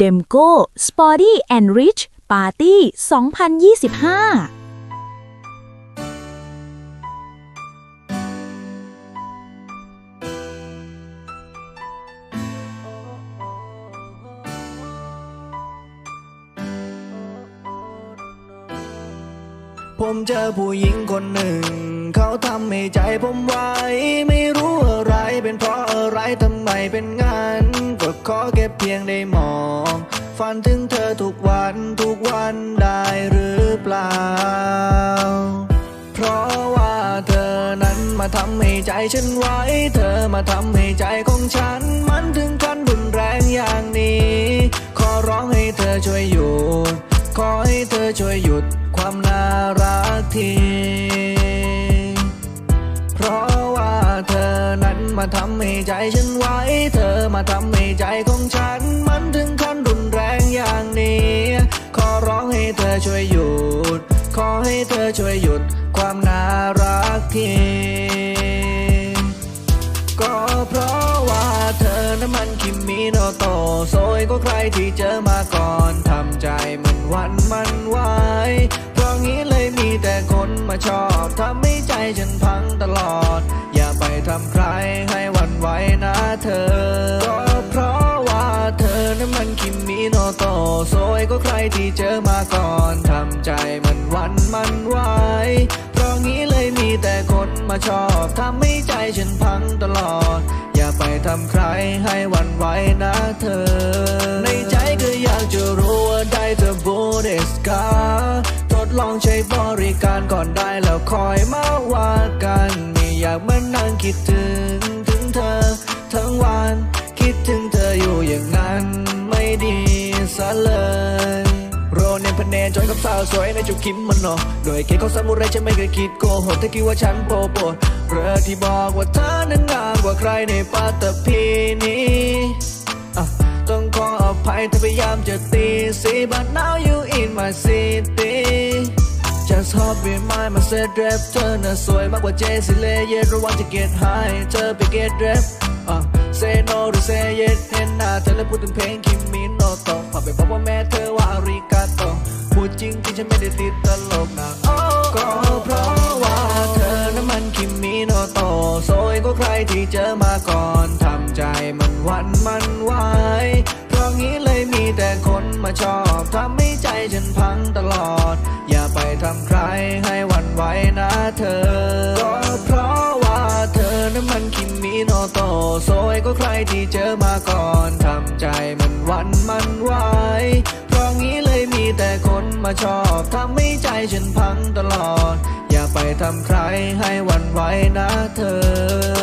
d e m c o Sporty and Rich Party 2025ผมเจอผู้หญิงคนหนึ่ง เขาทำให้ใจผมไหวไม่รู้อะไรเป็นเพราะอะไรทำไมเป็นงั้นก็ขอแค่เพียงได้มอง ฝันถึงเธอทุกวันทุกวันได้หรือเปล่า เพราะว่าเธอนั้นมาทำให้ใจฉันไหวเธอมาทำให้ใจของฉัน มันถึงขั้นรุนแรงอย่างนี้ ขอร้องให้เธอช่วยหยุด ขอให้เธอช่วยหยุดความน่ารักทีเพราะว่าเธอนั้นมาทำให้ใจฉันไหวเธอมาทำให้ใจของฉัน มันถึงขั้นรุน อย่างนี้ ขอร้องให้เธอช่วยหยุด ขอให้เธอช่วยหยุดความน่ารักทีก็เพราะว่าเธอนั้นมันคิมิโนโตะสวยก็ใครที่เจอมาก่อนทำใจมันวันมันไหวเพราะงี้เลยมีแต่คนมาชอบ โตะสวยก็ใครที่เจอมาก่อนทำใจมันวันมันไหวเพราะงี้เลยมีแต่คนมาชอบทำให้ใจฉันพังตลอด อย่าไปทำใครให้วันไหวนะเธอ ในใจก็อยากจะรู้ว่าได้เธอบูเดสกาทดลองใช้บริการก่อนได้แล้วคอยมาว่ากันไม่อยากมานั่งคิดถึง จอยกับสาวสวยในจุกคิมมันเนาะโดยเกตของซามูไรฉันไม่เคยคิดโกหกเธอคิดว่าฉันโปโปดเรือที่บอกว่าเธอนั้นงามกว่าใครในปัตตภีนี้ต้องขออภัยถ้าพยายามจะตีสี but now you in my city Just hop in my my set rap เธอน่ะสวยมากกว่าเจสิเลเยระวังจะ get high เธอไป get rap อะ say no หรือ say yes เห็นหน้าเธอแล้วพูดถึงเพลงคิมิโจริงที่ฉันไม่ได้ติดตลกนะโอ้ก็เพราะว่าเธอนั้นมันคิมิโนโตะสวยกว่าใครที่เจอมาก่อนทำใจมันวันมันไหวเพราะงี้เลยมีแต่คนมาชอบทำให้ใจฉันพังตลอด อย่าไปทำใครให้วันไหวนะเธอ ก็เพราะว่าเธอนั้นมันคิมิโนโตะสวยก็ใครที่เจอมาก่อนทำใจมันวันมันไหว มาชอบทำให้ใจฉันพังตลอด อย่าไปทำใครให้หวันไหวนะเธอ